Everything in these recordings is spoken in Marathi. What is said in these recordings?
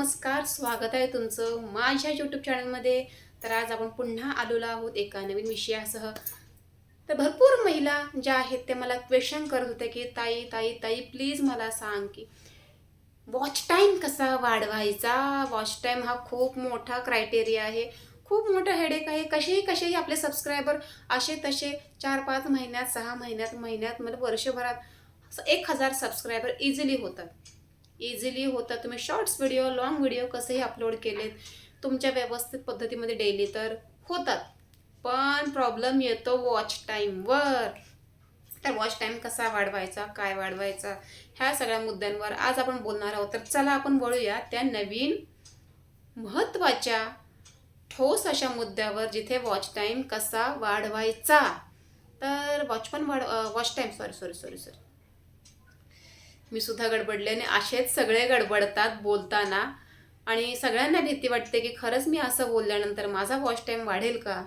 नमस्कार स्वागत आहे तुमचं माझ्या यूट्यूब चॅनलमध्ये तर आज आपण पुन्हा आलेलो आहोत एका नवीन विषयासह. तर भरपूर महिला ज्या आहेत ते मला क्वेश्चन करत होत्या की ताई ताई ताई प्लीज मला सांग की वॉच टाईम कसा वाढवायचा? वॉच टाईम हा खूप मोठा क्रायटेरिया आहे. खूप मोठा हेडेक आहे. कसेही कसेही आपले सबस्क्रायबर असे तसे चार पाच महिन्यात सहा महिन्यात महिन्यात म्हणजे वर्षभरात असं एक हजार सबस्क्रायबर इझिली होतात. इझिली होतात. तुम्ही शॉर्ट्स व्हिडिओ लॉंग व्हिडिओ कसेही अपलोड केलेत तुमच्या व्यवस्थित पद्धतीमध्ये डेली तर होतात. पण प्रॉब्लेम येतो वॉच टाईमवर तर वॉच टाईम कसा वाढवायचा काय वाढवायचा ह्या सगळ्या मुद्द्यांवर आज आपण बोलणार आहोत. तर चला आपण बोलूया त्या नवीन महत्त्वाच्या ठोस अशा मुद्द्यावर जिथे वॉच टाईम कसा वाढवायचा. तर वॉच पण वाढ watch time sorry sorry sorry sorry मी सुद्धा गडबडले आणि असेच सगळे गडबडतात बोलताना. आणि सगळ्यांना भीती वाटते की खरंच मी असं बोलल्यानंतर माझा वॉच टाईम वाढेल का?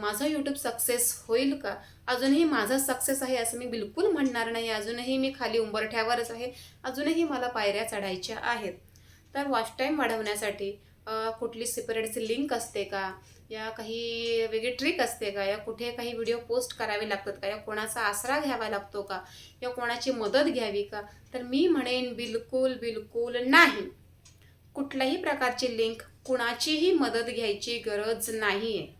माझं यूट्यूब सक्सेस होईल का? अजूनही माझा सक्सेस आहे असं मी बिलकुल म्हणणार नाही. अजूनही मी खाली उंबरठ्यावरच आहे. अजूनही मला पायऱ्या चढायच्या आहेत. तर वॉच टाईम वाढवण्यासाठी कुठली सिपरेटची लिंक असते का? या काही वेगळी ट्रिक असते का? या कुठे काही व्हिडिओ पोस्ट करावे लागतात का? या कोणाचा आसरा घ्यावा लागतो का? या कोणाची मदत घ्यावी का? तर मी म्हणेन बिलकुल बिलकुल नाही. कुठल्याही प्रकारची लिंक कुणाचीही मदत घ्यायची गरज नाही आहे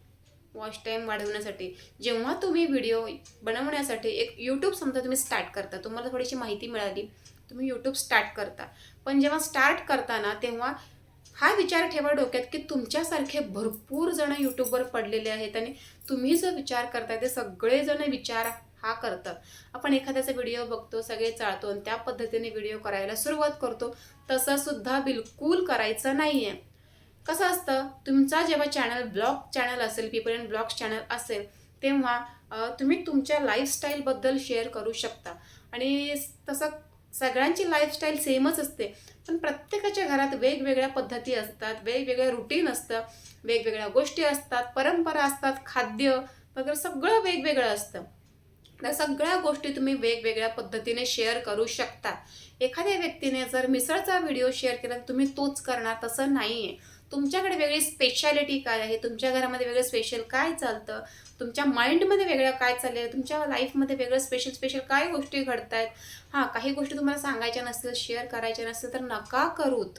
वॉच टाईम वाढवण्यासाठी. जेव्हा तुम्ही व्हिडिओ बनवण्यासाठी एक यूट्यूब समजा तुम्ही स्टार्ट करता तुम्हाला थोडीशी माहिती मिळाली तुम्ही यूट्यूब स्टार्ट करता. पण जेव्हा स्टार्ट करताना तेव्हा हा विचार ठेवा डोक्यात की तुमच्यासारखे भरपूर जण यूट्यूबवर पडलेले आहेत आणि तुम्ही जो विचार करताय ते सगळेजण विचार हा करतात. आपण एखाद्याचा व्हिडिओ बघतो सगळे चाळतो आणि त्या पद्धतीने व्हिडिओ करायला सुरुवात करतो तसंसुद्धा बिलकुल करायचं नाही आहे कसं असतं तुमचा जेव्हा चॅनल ब्लॉग चॅनल असेल पीपल अँड ब्लॉग्स चॅनल असेल तेव्हा तुम्ही तुमच्या लाईफस्टाईलबद्दल शेअर करू शकता. आणि तसं सगळ्यांची लाईफस्टाईल सेमच असते. पण प्रत्येकाच्या घरात वेगवेगळ्या पद्धती असतात वेगवेगळ्या रुटीन असतं वेगवेगळ्या गोष्टी असतात परंपरा असतात खाद्य वगैरे सगळं वेगवेगळं असतं. त्या सगळ्या गोष्टी तुम्ही वेगवेगळ्या पद्धतीने शेअर करू शकता. एखाद्या व्यक्तीने जर मिसळचा व्हिडिओ शेअर केला तर तुम्ही तोच करणार तसं नाही आहे तुमच्याकडे वेगळी स्पेशालिटी काय आहे? तुमच्या घरामध्ये वेगळं स्पेशल काय चालतं? तुमच्या माइंडमध्ये वेगळं काय चाललं आहे तुमच्या लाईफमध्ये वेगळं स्पेशल स्पेशल काय गोष्टी घडत आहेत हां काही गोष्टी तुम्हाला सांगायच्या नसतील शेअर करायच्या नसतील तर नका करूत.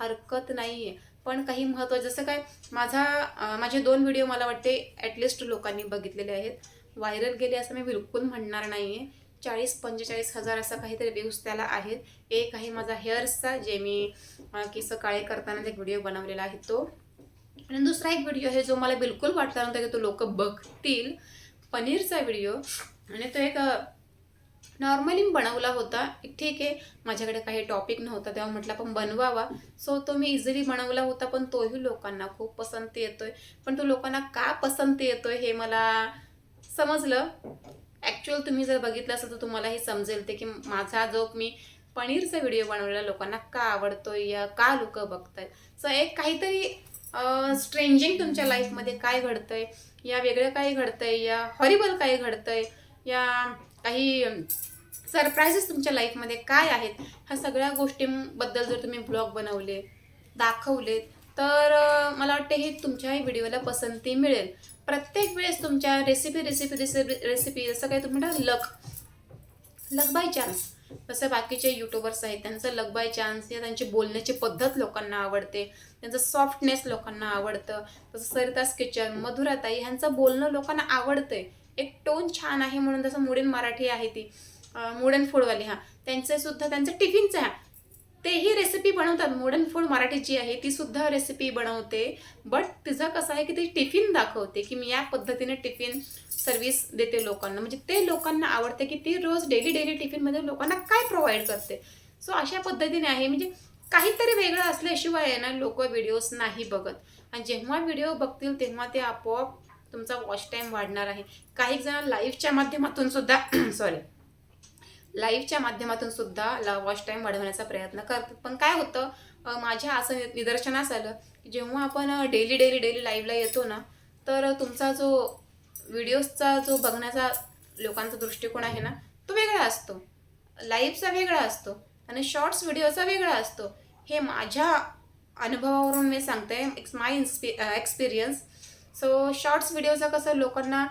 हरकत नाही आहे पण काही महत्त्वाचं जसं काय माझा माझे दोन व्हिडिओ मला वाटते ॲटलिस्ट लोकांनी बघितलेले आहेत. व्हायरल गेले असं मी बिलकुल म्हणणार नाही आहे चाळीस पंचेचाळीस हजार असं काहीतरी व्ह्यूज त्याला आहेत. एक आहे माझा हेअर्सचा जे मी केस काळे करताना एक व्हिडिओ बनवलेला आहे तो. आणि दुसरा एक व्हिडिओ आहे जो मला बिलकुल वाटला नव्हता की तो लोक बघतील. पनीरचा व्हिडिओ आणि तो एक नॉर्मली मी बनवला होता. ठीक आहे माझ्याकडे काही टॉपिक नव्हता तेव्हा म्हटलं आपण बनवावा. सो तो मी इझिली बनवला होता पण तोही लोकांना खूप पसंती येतोय. पण तो लोकांना का पसंती येतोय हे मला समजलं. ॲक्च्युअल तुम्ही जर बघितलं असेल तर तुम्हाला हे समजेल ते की माझा जो मी पनीरचा व्हिडिओ बनवलेला लोकांना का आवडतोय या का लोक बघतायत? सो एक काहीतरी स्ट्रेंजिंग तुमच्या लाईफमध्ये काय घडतंय? या वेगळं काय घडतंय? या हॉरिबल काय घडतंय? या काही सरप्राईजेस तुमच्या लाईफमध्ये काय आहेत? ह्या सगळ्या गोष्टींबद्दल जर तुम्ही ब्लॉग बनवले दाखवलेत तर मला वाटते हे तुमच्याही व्हिडिओला पसंती मिळेल. प्रत्येक वेळेस तुमच्या रेसिपी रेसिपी रेसिपी रेसिपी जसं काही तुम्ही म्हणता लक लक बाय चान्स जसं बाकीचे युट्यूबर्स आहेत त्यांचं लक बाय चान्स या त्यांची बोलण्याची पद्धत लोकांना आवडते त्यांचं सॉफ्टनेस लोकांना आवडतं. तसं सरितास किचन मधुराताई ह्यांचं बोलणं लोकांना आवडतंय. एक टोन छान आहे म्हणून जसं मुडेन मराठी आहे ती. मुडेन फूडवाली हां. त्यांचे सुद्धा त्यांचं टिफिनचं ह्या तेही रेसिपी बनवतात. मॉडर्न फूड मराठी जी आहे ती सुद्धा रेसिपी बनवते. बट तिचं कसं आहे की ती टिफिन दाखवते की मी या पद्धतीने टिफिन सर्व्हिस देते लोकांना. म्हणजे ते लोकांना आवडते की ती रोज डेली डेली टिफिनमध्ये लोकांना काय प्रोव्हाइड करते. सो अशा पद्धतीने आहे. म्हणजे काहीतरी वेगळं असल्याशिवाय ना लोक व्हिडिओज नाही बघत. आणि जेव्हा व्हिडिओ बघतील तेव्हा ते आपोआप तुमचा वॉच टाईम वाढणार आहे. काही जण लाईव्हच्या माध्यमातून सुद्धा सॉरी लाईव्हच्या माध्यमातून सुद्धा ला वॉच टाईम वाढवण्याचा प्रयत्न करतात. पण काय होतं माझ्या असं निदर्शनास आलं की जेव्हा आपण डेली डेली डेली लाईव्हला येतो ना तर तुमचा जो व्हिडिओजचा जो बघण्याचा लोकांचा दृष्टिकोन आहे ना तो वेगळा असतो. लाईव्हचा वेगळा असतो आणि शॉर्ट्स व्हिडिओचा वेगळा असतो. हे माझ्या अनुभवावरून मी सांगते. It's my इन्स्पि experience so shorts व्हिडिओचं कसं लोकांना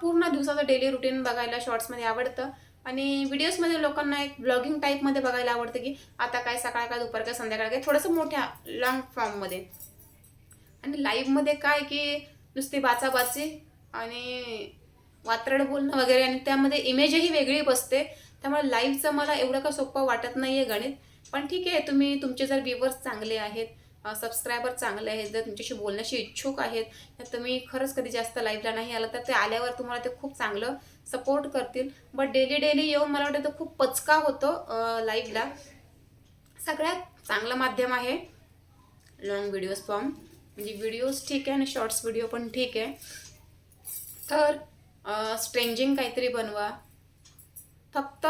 पूर्ण दिवसाचं डेली रुटीन बघायला शॉर्ट्समध्ये आवडतं. आणि व्हिडिओजमध्ये लोकांना एक ब्लॉगिंग टाईपमध्ये बघायला आवडतं की आता काय सकाळ काय दुपार काय संध्याकाळ काय थोडंसं मोठ्या लॉंग फॉर्ममध्ये आणि लाईव्हमध्ये काय की नुसती बाचाबाची आणि वात्रड बोलणं वगैरे आणि त्यामध्ये इमेजही वेगळी बसते. त्यामुळे लाईव्हचं मला एवढं का सोपं वाटत नाही आहे गणित. पण ठीक आहे तुम्ही तुमचे जर व्ह्युअर्स चांगले आहेत सबस्क्रायबर चांगले आहेत जर तुमच्याशी बोलण्याशी इच्छुक आहेत तर तुम्ही खरंच कधी जास्त लाईव्हला नाही आलं तर ते आल्यावर तुम्हाला ते खूप चांगलं सपोर्ट करतील. बट डेली डेली येऊन मला वाटतं खूप पचका होतो लाईव्हला सगळ्यात चांगलं माध्यम आहे लॉंग व्हिडिओज फॉर्म म्हणजे व्हिडिओज ठीक आहे आणि शॉर्ट्स व्हिडिओ पण ठीक आहे. तर स्ट्रेंजिंग काहीतरी बनवा. फक्त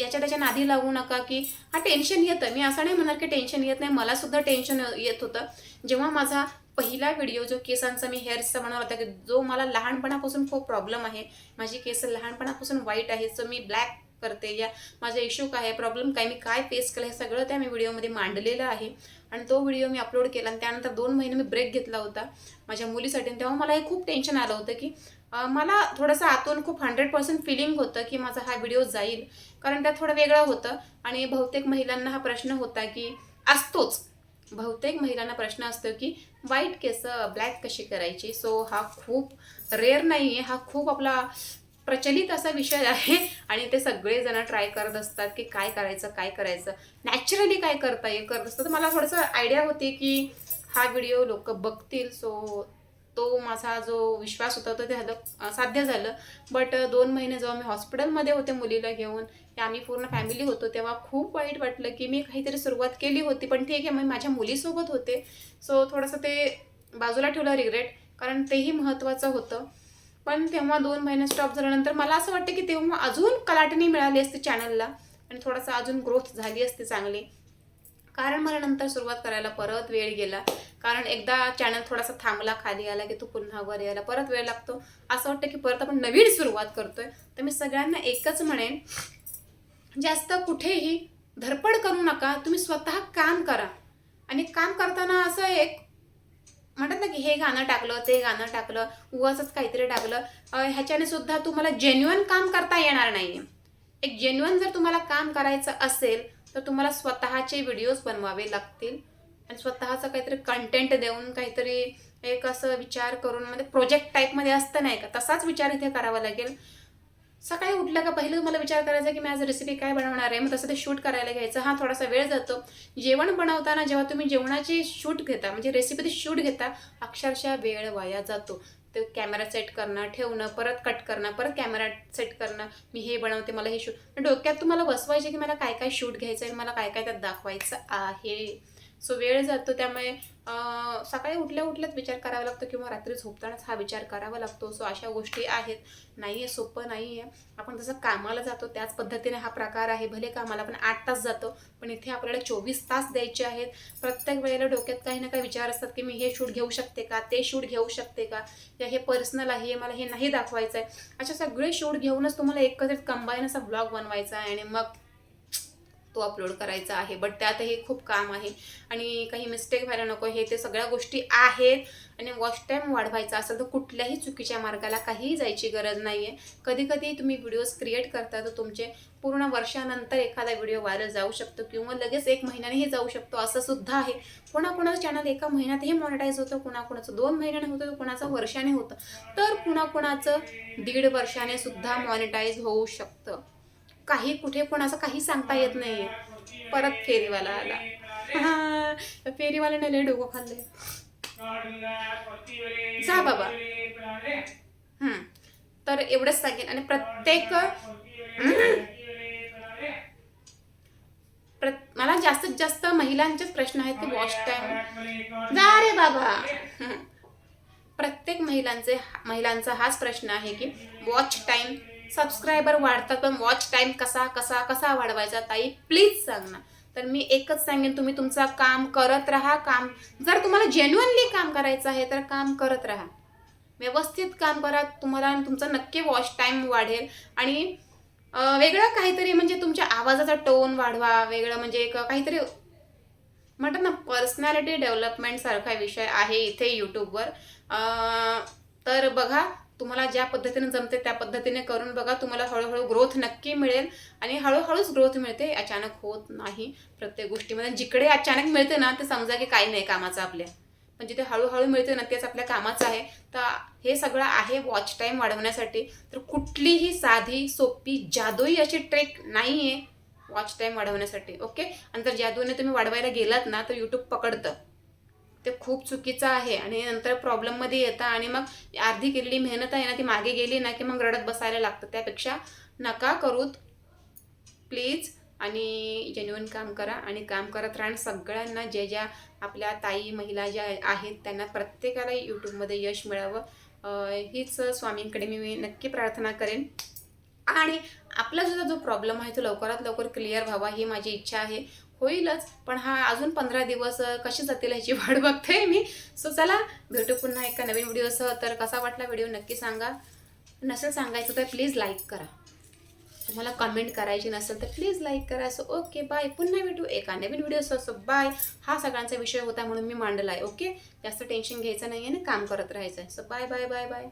याच्या त्याच्या नादी लागू नका की हा टेन्शन येतं मी असं नाही म्हणणार की टेन्शन येत नाही. मला सुद्धा टेन्शन येत होतं. जेव्हा माझा पहिला व्हिडिओ जो केसांचा मी हेअर्सचा बनवला होता की जो मला लहानपणापासून खूप प्रॉब्लेम आहे. माझी केस लहानपणापासून वाईट आहे सो मी ब्लॅक करते. या माझा इश्यू काय आहे? प्रॉब्लेम काय? मी काय फेस केलं? हे सगळं त्या मी व्हिडिओमध्ये मांडलेलं आहे. आणि तो व्हिडिओ मी अपलोड केला आणि त्यानंतर दोन महिने मी ब्रेक घेतला होता माझ्या मुलीसाठी. आणि तेव्हा मला हे खूप टेन्शन आलं होतं की मला थोडंसं आतून खूप हंड्रेड पर्सेंट फिलिंग होतं की माझा हा व्हिडिओ जाईल. कारण त्यात थोडं वेगळं होतं. आणि बहुतेक महिलांना हा प्रश्न होता की असतोच. बहुतेक महिलांना प्रश्न असतो की व्हाईट केस ब्लॅक कशी करायची? सो हा खूप रेअर नाही आहे हा खूप आपला प्रचलित असा विषय आहे. आणि ते सगळेजण ट्राय करत असतात की काय करायचं काय करायचं. नॅचरली काय करता येईल? करत असतं तर मला थोडंसं आयडिया होती की हा व्हिडिओ लोक बघतील. सो तो माझा जो विश्वास होता तो ते झालं साध्य झालं. बट दोन महिने जेव्हा मी हॉस्पिटलमध्ये होते मुलीला घेऊन आम्ही पूर्ण फॅमिली होतो तेव्हा खूप वाईट वाटलं की मी काहीतरी सुरुवात केली होती पण ठीक आहे मी माझ्या मुलीसोबत होते. सो थोडंसं ते बाजूला ठेवलं रिग्रेट कारण तेही महत्त्वाचं होतं. पण तेव्हा दोन महिने स्टॉप झाल्यानंतर मला असं वाटतं की तेव्हा अजून कलाटणी मिळाली असते चॅनलला आणि थोडासा अजून ग्रोथ झाली असते चांगली. कारण मला नंतर सुरुवात करायला परत वेळ गेला. कारण एकदा चॅनल थोडासा थांबला खाली आला की तो पुन्हा वर यायला परत वेळ लागतो. असं वाटतं की परत आपण नवीन सुरुवात करतोय. तर मी सगळ्यांना एकच म्हणेन जास्त कुठेही धडपड करू नका. तुम्ही स्वतः काम करा. आणि काम करताना असं एक म्हणतात ना की हे गाणं टाकलं ते गाणं टाकलं उगाच काहीतरी टाकलं ह्याच्याने सुद्धा तुम्हाला जेन्युअन काम करता येणार नाही एक जेन्युअन जर तुम्हाला काम करायचं असेल तर तुम्हाला स्वतःचे व्हिडिओज बनवावे लागतील. आणि स्वतःचं काहीतरी कंटेंट देऊन काहीतरी एक असं विचार करून म्हणजे प्रोजेक्ट टाईपमध्ये असतं नाही का तसाच विचार इथे करावा लागेल. सकाळी उठलं का पहिलं मला विचार करायचा की मी आज रेसिपी काय बनवणार आहे? मग तसं ते शूट करायला घ्यायचं. हा थोडासा वेळ जातो. जेवण बनवताना जेव्हा तुम्ही जेवणाची शूट घेता म्हणजे रेसिपी शूट घेता अक्षरशः वेळ वाया जातो. ते कॅमेरा सेट करणं ठेवणं परत कट करणं परत कॅमेरा सेट करणं मी हे बनवते मला हे शूट डोक्यात तुम्हाला बसवायचे की मला काय काय शूट घ्यायचं आहे मला काय काय त्यात दाखवायचं आहे? सो वेळ जातो त्यामुळे सकाळी उठल्या उठल्याच विचार करावा लागतो किंवा रात्री झोपतानाच हा विचार करावा लागतो. सो अशा गोष्टी आहेत. नाही आहे सोपं नाही आहे आपण जसं कामाला जातो त्याच पद्धतीने हा प्रकार आहे. भले कामाला पण आठ तास जातो पण इथे आपल्याला चोवीस तास द्यायचे आहेत. प्रत्येक वेळेला डोक्यात काही ना काही विचार असतात की मी हे शूट घेऊ शकते का? ते शूट घेऊ शकते का? या हे पर्सनल आहे मला हे नाही दाखवायचं आहे अशा सगळे शूट घेऊनच तुम्हाला एकत्रित कंबाईन असा ब्लॉग बनवायचा आहे आणि मग तो अपलोड करायचा आहे. बट त्यातही खूप काम आहे. आणि काही मिस्टेक व्हायला नको. हे ते सगळ्या गोष्टी आहेत. आणि वॉच टाईम वाढवायचा असेल तर कुठल्याही चुकीच्या मार्गाला काहीही जायची गरज नाही आहे कधी कधी तुम्ही व्हिडिओज क्रिएट करता तर तुमचे पूर्ण वर्षानंतर एखादा व्हिडिओ व्हायरल जाऊ शकतो किंवा लगेच एक महिन्यानेही जाऊ शकतो. असं सुद्धा आहे. कोणाकोणाचं चॅनल एका महिन्यातही मॉनिटाईज होतं कोणाकोणाचं दोन महिन्याने होतं तर कोणाचं वर्षाने होतं. तर कुणाकोणाचं दीड वर्षाने सुद्धा मॉनिटाईज होऊ शकतं. काही कुठे कोणाचं काही सांगता येत नाही परत फेरीवाला आला. फेरीवाल्याने लय डोकं खाल्ले जा बाबा. हम्म. तर एवढंच सांगेन. आणि प्रत्येक प्रत- मला जास्तीत जास्त महिलांचेच प्रश्न आहेत की वॉच टाइम जा रे बाबा. प्रत्येक महिलांचे महिलांचा हाच प्रश्न आहे की वॉच टाईम सबस्क्रायबर वाढतात पण वॉच टाईम कसा कसा कसा वाढवायचा ताई? प्लीज सांग ना. तर मी एकच सांगेन तुम्ही तुमचं काम करत राहा. काम जर तुम्हाला जेन्युअनली काम करायचं आहे तर काम करत राहा. व्यवस्थित काम करा तुम्हाला तुमचा नक्की वॉच टाईम वाढेल. आणि वेगळं काहीतरी म्हणजे तुमच्या आवाजाचा टोन वाढवा वेगळं म्हणजे एक काहीतरी म्हणतात ना पर्सनॅलिटी डेव्हलपमेंटसारखा विषय आहे इथे यूट्यूबवर तर बघा तुम्हाला ज्या पद्धतीने जमते त्या पद्धतीने करून बघा. तुम्हाला हळूहळू ग्रोथ नक्की मिळेल. आणि हळूहळूच ग्रोथ मिळते. अचानक होत नाही प्रत्येक गोष्टीमध्ये. जिकडे अचानक मिळते ना ते समजा की काही नाही कामाचं आपल्या. पण जिथे हळूहळू मिळते ना तेच आपल्या कामाचं आहे. तर हे सगळं आहे वॉच टाईम वाढवण्यासाठी. तर कुठलीही साधी सोपी जादुई अशी ट्रेक नाही आहे वॉच टाईम वाढवण्यासाठी. ओके आणि जर जादूने तुम्ही वाढवायला गेलात ना तर यूट्यूब पकडतं. ते खूप चुकीचं आहे आणि नंतर प्रॉब्लेममध्ये येतं आणि मग अर्धी केलेली मेहनत आहे ना ती मागे गेली ना की मग रडत बसायला लागतं. त्यापेक्षा नका करूत प्लीज आणि जेन्युन काम करा आणि काम करत राहा. सगळ्यांना ज्या ज्या आपल्या ताई महिला ज्या आहेत त्यांना प्रत्येकाला यूट्यूबमध्ये यश मिळावं. हीच स्वामींकडे मी नक्की प्रार्थना करेन. आणि आपला सुद्धा जो प्रॉब्लेम आहे तो लवकरात लवकर क्लिअर व्हावा ही माझी इच्छा आहे. होईलच. पण हा अजून पंधरा दिवस कशी कसे जातील ह्याची वाट बघते मी. सो चला भेटू पुन्हा एका नवीन व्हिडिओसह तर कसा वाटला व्हिडिओ नक्की सांगा. नसेल सांगायचं तर प्लीज लाईक करा. तुम्हाला कमेंट करायची नसेल तर प्लीज लाईक करा. सो ओके बाय पुन्हा भेटू एका नवीन व्हिडिओसह सो बाय हा सगळ्यांचा विषय होता म्हणून मी मांडला आहे ओके जास्त टेन्शन घ्यायचं नाही आहे ना काम करत राहायचं आहे so bye bye bye bye